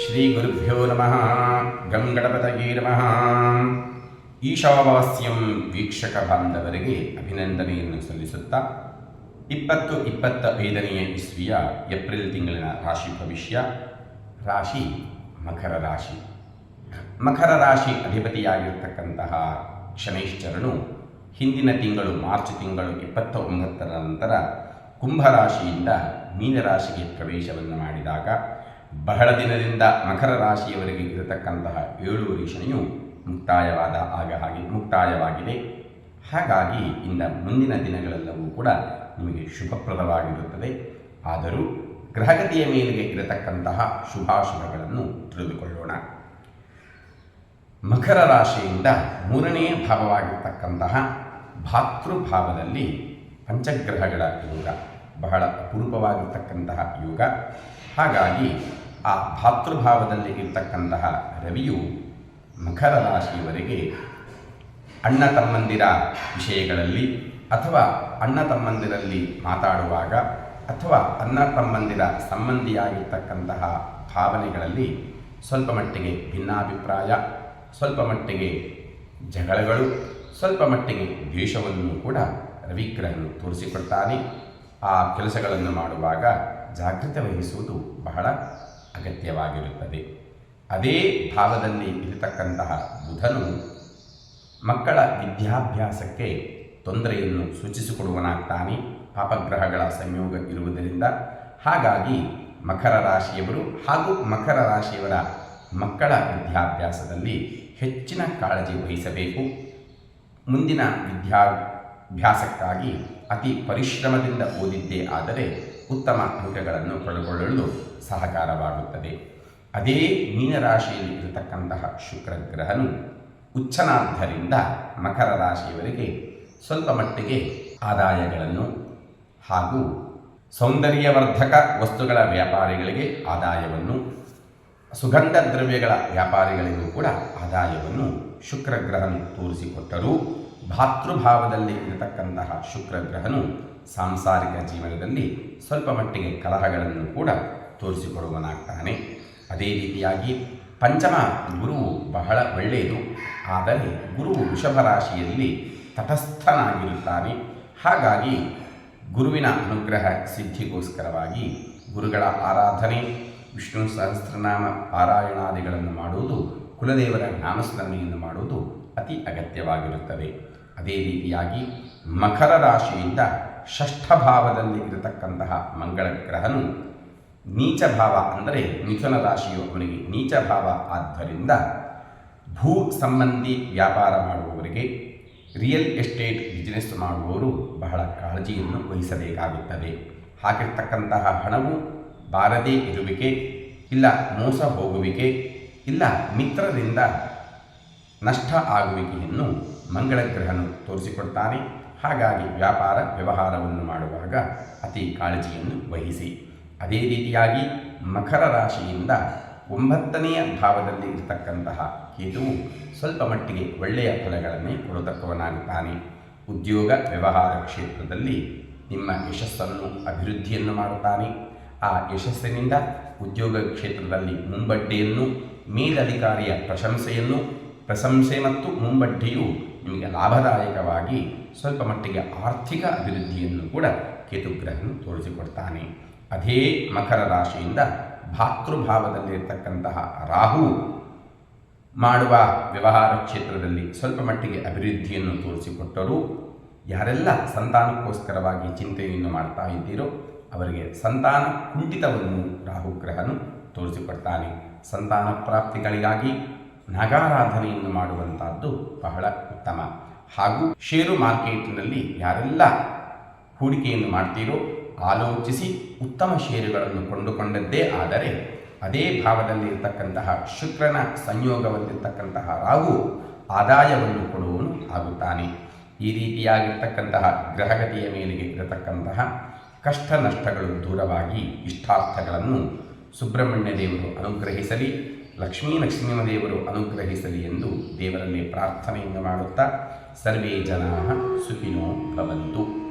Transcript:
ಶ್ರೀ ಗುರುಭ್ಯೋ ನಮಃ ಗಂ ಗಣಪತಯೇ ನಮಃ ಈಶಾವಾಸ್ಯಂ ವೀಕ್ಷಕ ಬಾಂಧವರಿಗೆ ಅಭಿನಂದನೆಯನ್ನು ಸಲ್ಲಿಸುತ್ತಾ, ಇಪ್ಪತ್ತು ಇಪ್ಪತ್ತ ಐದನೆಯ ಇಸ್ವಿಯ ಏಪ್ರಿಲ್ ತಿಂಗಳಿನ ರಾಶಿ ಭವಿಷ್ಯ, ರಾಶಿ ಮಕರ ರಾಶಿ. ಮಕರ ರಾಶಿ ಅಧಿಪತಿಯಾಗಿರ್ತಕ್ಕಂತಹ ಶನೈಶ್ಚರನು ಹಿಂದಿನ ತಿಂಗಳು ಮಾರ್ಚ್ ತಿಂಗಳು ಇಪ್ಪತ್ತ ಒಂಬತ್ತರ ನಂತರ ಕುಂಭರಾಶಿಯಿಂದ ಮೀನರಾಶಿಗೆ ಪ್ರವೇಶವನ್ನು ಮಾಡಿದಾಗ ಬಹಳ ದಿನದಿಂದ ಮಕರ ರಾಶಿಯವರೆಗೆ ಇರತಕ್ಕಂತಹ ಏಳು ವೀಕ್ಷಣೆಯು ಮುಕ್ತಾಯವಾದ ಆಗ ಹಾಗೆ ಮುಕ್ತಾಯವಾಗಿದೆ. ಹಾಗಾಗಿ ಇನ್ನು ಮುಂದಿನ ದಿನಗಳೆಲ್ಲವೂ ಕೂಡ ನಿಮಗೆ ಶುಭಪ್ರದವಾಗಿರುತ್ತದೆ. ಆದರೂ ಗ್ರಹಗತಿಯ ಮೇಲೆಗೆ ಇರತಕ್ಕಂತಹ ಶುಭಾಶುಭಗಳನ್ನು ತಿಳಿದುಕೊಳ್ಳೋಣ. ಮಕರ ರಾಶಿಯಿಂದ ಮೂರನೇ ಭಾವವಾಗಿರ್ತಕ್ಕಂತಹ ಭಾತೃಭಾವದಲ್ಲಿ ಪಂಚಗ್ರಹಗಳ ಯೋಗ ಬಹಳ ಅಪರೂಪವಾಗಿರ್ತಕ್ಕಂತಹ ಯೋಗ. ಹಾಗಾಗಿ ಆ ಭಾತೃಭಾವದಲ್ಲಿ ಇರ್ತಕ್ಕಂತಹ ರವಿಯು ಮಕರ ರಾಶಿಯವರೆಗೆ ಅಣ್ಣ ತಮ್ಮಂದಿರ ವಿಷಯಗಳಲ್ಲಿ ಅಥವಾ ಅಣ್ಣ ತಮ್ಮಂದಿರಲ್ಲಿ ಮಾತಾಡುವಾಗ ಅಥವಾ ಅಣ್ಣ ತಮ್ಮಂದಿರ ಸಂಬಂಧಿಯಾಗಿರ್ತಕ್ಕಂತಹ ಭಾವನೆಗಳಲ್ಲಿ ಸ್ವಲ್ಪ ಮಟ್ಟಿಗೆ ಭಿನ್ನಾಭಿಪ್ರಾಯ, ಸ್ವಲ್ಪ ಮಟ್ಟಿಗೆ ಜಗಳಗಳು, ಸ್ವಲ್ಪ ಮಟ್ಟಿಗೆ ದ್ವೇಷವನ್ನು ಕೂಡ ರವಿಗ್ರಹನು ತೋರಿಸಿಕೊಡ್ತಾನೆ. ಆ ಕೆಲಸಗಳನ್ನು ಮಾಡುವಾಗ ಜಾಗ್ರತೆ ವಹಿಸುವುದು ಬಹಳ ಅಗತ್ಯವಾಗಿರುತ್ತದೆ. ಅದೇ ಭಾವದಲ್ಲಿ ಇರತಕ್ಕಂತಹ ಬುಧನು ಮಕ್ಕಳ ವಿದ್ಯಾಭ್ಯಾಸಕ್ಕೆ ತೊಂದರೆಯನ್ನು ಸೂಚಿಸಿಕೊಡುವನಾಗ್ತಾನೆ. ಪಾಪಗ್ರಹಗಳ ಸಂಯೋಗ ಇರುವುದರಿಂದ. ಹಾಗಾಗಿ ಮಕರ ರಾಶಿಯವರು ಹಾಗೂ ಮಕರ ರಾಶಿಯವರ ಮಕ್ಕಳ ವಿದ್ಯಾಭ್ಯಾಸದಲ್ಲಿ ಹೆಚ್ಚಿನ ಕಾಳಜಿ ವಹಿಸಬೇಕು. ಮುಂದಿನ ವಿದ್ಯಾಭ್ಯಾಸಕ್ಕಾಗಿ ಅತಿ ಪರಿಶ್ರಮದಿಂದ ಓದಿದ್ದೇ ಆದರೆ ಉತ್ತಮ ಅಂಕಗಳನ್ನು ಪಡೆದುಕೊಳ್ಳಲು ಸಹಕಾರವಾಗುತ್ತದೆ. ಅದೇ ಮೀನರಾಶಿಯಲ್ಲಿ ಇರತಕ್ಕಂತಹ ಶುಕ್ರ ಗ್ರಹನು ಉಚ್ಚನಾದ್ದರಿಂದ ಮಕರ ರಾಶಿಯವರಿಗೆ ಸ್ವಲ್ಪ ಮಟ್ಟಿಗೆ ಆದಾಯಗಳನ್ನು ಹಾಗೂ ಸೌಂದರ್ಯವರ್ಧಕ ವಸ್ತುಗಳ ವ್ಯಾಪಾರಿಗಳಿಗೆ ಆದಾಯವನ್ನು, ಸುಗಂಧ ದ್ರವ್ಯಗಳ ವ್ಯಾಪಾರಿಗಳಿಗೂ ಕೂಡ ಆದಾಯವನ್ನು ಶುಕ್ರಗ್ರಹನು ತೋರಿಸಿಕೊಟ್ಟರೂ, ಭಾತೃಭಾವದಲ್ಲಿ ಇರತಕ್ಕಂತಹ ಶುಕ್ರ ಗ್ರಹನು ಸಾಂಸಾರಿಕ ಜೀವನದಲ್ಲಿ ಸ್ವಲ್ಪ ಮಟ್ಟಿಗೆ ಕಲಹಗಳನ್ನು ಕೂಡ ತೋರಿಸಿಕೊಡುವನಾಗ್ತಾನೆ. ಅದೇ ರೀತಿಯಾಗಿ ಪಂಚಮ ಗುರುವು ಬಹಳ ಒಳ್ಳೆಯದು. ಆದರೆ ಗುರು ವೃಷಭ ರಾಶಿಯಲ್ಲಿ ತಟಸ್ಥನಾಗಿರುತ್ತಾನೆ. ಹಾಗಾಗಿ ಗುರುವಿನ ಅನುಗ್ರಹ ಸಿದ್ಧಿಗೋಸ್ಕರವಾಗಿ ಗುರುಗಳ ಆರಾಧನೆ, ವಿಷ್ಣು ಸಹಸ್ರನಾಮ ಪಾರಾಯಣಾದಿಗಳನ್ನು ಮಾಡುವುದು, ಕುಲದೇವರ ನಾಮಸ್ಮರಣೆಯನ್ನು ಮಾಡುವುದು ಅತಿ ಅಗತ್ಯವಾಗಿರುತ್ತದೆ. ಅದೇ ರೀತಿಯಾಗಿ ಮಕರ ರಾಶಿಯಿಂದ ಷಷ್ಠ ಭಾವದಲ್ಲಿ ಇರತಕ್ಕಂತಹ ಮಂಗಳ ಗ್ರಹನು ನೀಚ ಭಾವ ಅಂದರೆ ಮಿಥುನ ರಾಶಿಯು ಅವನಿಗೆ ನೀಚ ಭಾವ ಆದ್ದರಿಂದ ಭೂ ಸಂಬಂಧಿ ವ್ಯಾಪಾರ ಮಾಡುವವರಿಗೆ ರಿಯಲ್ ಎಸ್ಟೇಟ್ ಬಿಸ್ನೆಸ್ ಮಾಡುವವರು ಬಹಳ ಕಾಳಜಿಯನ್ನು ವಹಿಸಬೇಕಾಗುತ್ತದೆ. ಹಾಕಿರ್ತಕ್ಕಂತಹ ಹಣವು ಬಾರದೇ ಇರುವಿಕೆ, ಇಲ್ಲ ಮೋಸ ಹೋಗುವಿಕೆ, ಇಲ್ಲ ಮಿತ್ರರಿಂದ ನಷ್ಟ ಆಗುವಿಕೆಯನ್ನು ಮಂಗಳ ಗ್ರಹನು ತೋರಿಸಿಕೊಡ್ತಾನೆ. ಹಾಗಾಗಿ ವ್ಯಾಪಾರ ವ್ಯವಹಾರವನ್ನು ಮಾಡುವಾಗ ಅತಿ ಕಾಳಜಿಯನ್ನು ವಹಿಸಿ. ಅದೇ ರೀತಿಯಾಗಿ ಮಕರ ರಾಶಿಯಿಂದ ಒಂಬತ್ತನೆಯ ಭಾವದಲ್ಲಿ ಇರತಕ್ಕಂತಹ ಕೇತುವು ಸ್ವಲ್ಪ ಮಟ್ಟಿಗೆ ಒಳ್ಳೆಯ ಫಲಗಳನ್ನೇ ಕೊಡತಕ್ಕವನಾಗುತ್ತಾನೆ ಉದ್ಯೋಗ ವ್ಯವಹಾರ ಕ್ಷೇತ್ರದಲ್ಲಿ ನಿಮ್ಮ ಯಶಸ್ಸನ್ನು, ಅಭಿವೃದ್ಧಿಯನ್ನು ಮಾಡುತ್ತಾನೆ. ಆ ಯಶಸ್ಸಿನಿಂದ ಉದ್ಯೋಗ ಕ್ಷೇತ್ರದಲ್ಲಿ ಮುಂಬಡ್ಡೆಯನ್ನು, ಮೇಲಧಿಕಾರಿಯ ಪ್ರಶಂಸೆಯನ್ನು ಪ್ರಶಂಸೆ ಮತ್ತು ಮುಂಬಡ್ಡಿಯು ನಿಮಗೆ ಲಾಭದಾಯಕವಾಗಿ ಸ್ವಲ್ಪ ಮಟ್ಟಿಗೆ ಆರ್ಥಿಕ ಅಭಿವೃದ್ಧಿಯನ್ನು ಕೂಡ ಕೇತುಗ್ರಹನು ತೋರಿಸಿಕೊಡ್ತಾನೆ. ಅದೇ ಮಕರ ರಾಶಿಯಿಂದ ಭಾತೃಭಾವದಲ್ಲಿರ್ತಕ್ಕಂತಹ ರಾಹು ಮಾಡುವ ವ್ಯವಹಾರ ಕ್ಷೇತ್ರದಲ್ಲಿ ಸ್ವಲ್ಪ ಮಟ್ಟಿಗೆ ಅಭಿವೃದ್ಧಿಯನ್ನು ತೋರಿಸಿಕೊಟ್ಟರೂ. ಯಾರೆಲ್ಲ ಸಂತಾನಕ್ಕೋಸ್ಕರವಾಗಿ ಚಿಂತೆಯನ್ನು ಮಾಡ್ತಾ ಇದ್ದೀರೋ ಅವರಿಗೆ ಸಂತಾನ ಕುಂಠಿತವನ್ನು ರಾಹುಗ್ರಹನು ತೋರಿಸಿಕೊಡ್ತಾನೆ. ಸಂತಾನ ಪ್ರಾಪ್ತಿಗಳಿಗಾಗಿ ನಾಗಾರಾಧನೆಯನ್ನು ಮಾಡುವಂತಹದ್ದು ಬಹಳ ಉತ್ತಮ. ಹಾಗೂ ಷೇರು ಮಾರ್ಕೆಟ್ನಲ್ಲಿ ಯಾರೆಲ್ಲ ಹೂಡಿಕೆಯನ್ನು ಮಾಡ್ತೀರೋ ಆಲೋಚಿಸಿ ಉತ್ತಮ ಷೇರುಗಳನ್ನು ಕೊಂಡುಕೊಂಡದ್ದೇ ಆದರೆ ಅದೇ ಭಾವದಲ್ಲಿ ಇರತಕ್ಕಂತಹ ಶುಕ್ರನ ಸಂಯೋಗವಲ್ಲಿರ್ತಕ್ಕಂತಹ ರಾಹು ಆದಾಯವನ್ನು ಕೊಡುವನು ಆಗುತ್ತಾನೆ. ಈ ರೀತಿಯಾಗಿರ್ತಕ್ಕಂತಹ ಗ್ರಹಗತಿಯ ಮೇಲೆಗೆ ಇರತಕ್ಕಂತಹ ಕಷ್ಟ ನಷ್ಟಗಳು ದೂರವಾಗಿ ಇಷ್ಟಾರ್ಥಗಳನ್ನು ಸುಬ್ರಹ್ಮಣ್ಯ ದೇವರು ಅನುಗ್ರಹಿಸಲಿ. ಲಕ್ಷ್ಮೀ ನರಸಿಂಹದೇವರು ಅನುಗ್ರಹಿಸಲಿ ಎಂದು ದೇವರಲ್ಲಿ ಪ್ರಾರ್ಥನೆಯನ್ನು ಮಾಡುತ್ತಾ ಸರ್ವೇ ಜನಾ ಸುಖಿನೋ ಭವಂತು.